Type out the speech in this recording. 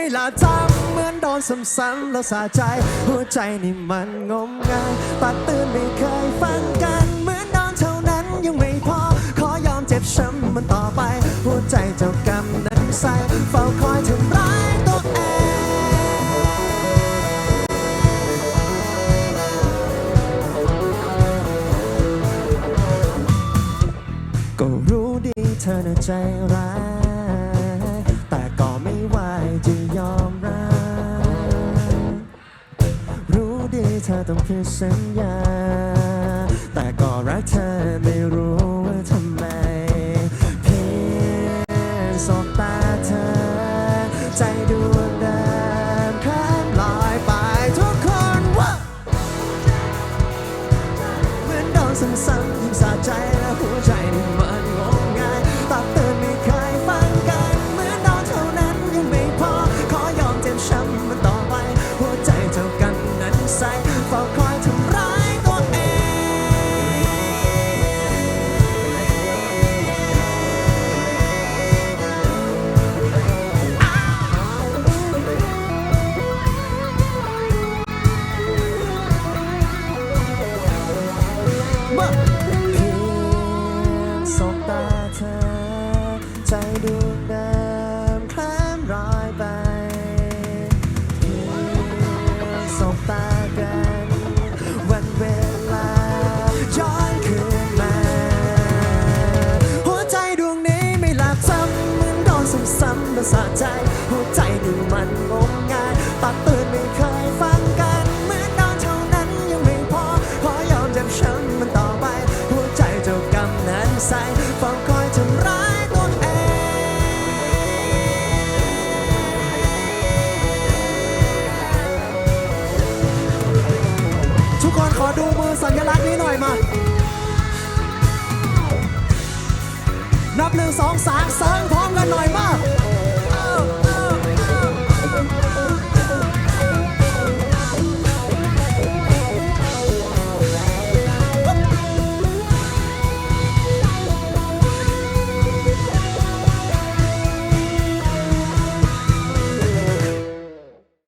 ไม่ละจำเหมือนโดนซ้ำๆแล้วสะใจ หัวใจนี่มันงมงายตัดตื่นไม่เคยฟังกัน เหมือนโดนเท่านั้นยังไม่พอ ขอยอมเจ็บช้ำมันต่อไป หัวใจเจ้ากรรมนั้นใส่เฝ้าคอยทำร้ายตัวเองก็รู้ดีเธอน่ะใจร้าย เธอต้องผิดสัญญา แต่ก็รักเธอไม่รู้ว่าทำไม เพียงสบตาเธอ ใจดวงเดิมคล้ายลอยไปทุกคนว่าเหมือนโดนซ้ำๆยิ่งสะใจและหัวใจนี่มัน เพียงสบตาเธอ ใจดวงเดิมคล้ำรอยไปเพียงสบตากัน วันเวลาย้อนคืนมา หัวใจดวงนี้ไม่หลับจำเหมือนโดนซ้ำๆแล้วสะใจ หัวใจนี่มันงมงายตักเตือนไม่เคย ใส่เฝ้าคอยทำร้ายตัวเองทุกคนขอดูมือสัญลักษณ์นี้หน่อยมา นับหนึ่งสองสามเซิร์งพร้อมกันหน่อยมา